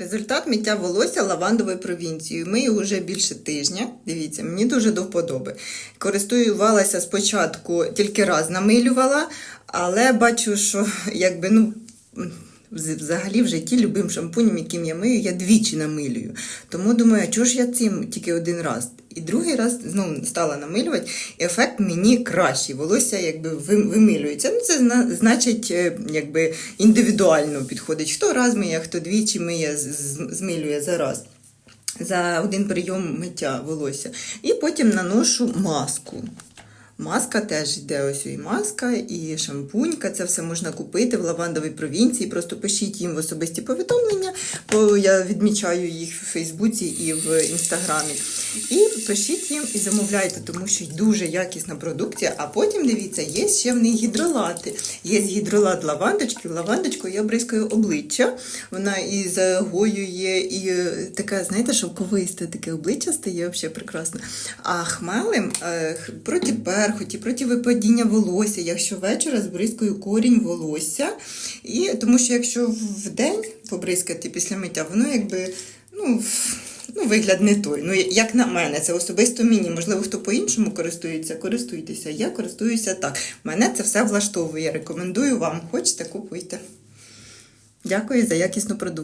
Результат миття волосся лавандовою провінцією. Мию вже більше тижня. Дивіться, мені дуже до вподоби. Користувалася спочатку тільки раз намилювала, але бачу, що якби ну. Вз- Взагалі в житті любим шампунем, яким я мию, я двічі намилюю. Тому думаю, а чого ж я цим тільки один раз? І другий раз знову стала намилювати, і ефект мені кращий. Волосся якби вимилюється. Ну, це значить, е, якби індивідуально підходить. Хто раз миє, хто двічі миє, змилює за раз. За один прийом миття волосся. І потім наношу маску. Маска теж йде ось і маска, і шампунька. Це все можна купити в лавандовій провінції. Просто пишіть їм в особисті повідомлення, бо я відмічаю їх в Фейсбуці і в інстаграмі. І пишіть їм і замовляйте, тому що дуже якісна продукція. А потім дивіться, є ще в них гідролати. Є гідролат лавандочки. Лавандочкою я бризкаю обличчя. Вона і загоює, і таке, знаєте, шовковисте таке обличчя стає взагалі прекрасно. А хмелем е, х- проти перхоті, проти випадіння волосся. Я щовечора збризкую корінь волосся. І, тому що якщо в день побризкати після миття, воно якби. ну, Ну, вигляд не той. Ну, як на мене, це особисто мені. Можливо, хто по-іншому користується, користуйтеся. Я користуюся так. Мене це все влаштовує. Рекомендую вам. Хочете, купуйте. Дякую за якісну продукцію.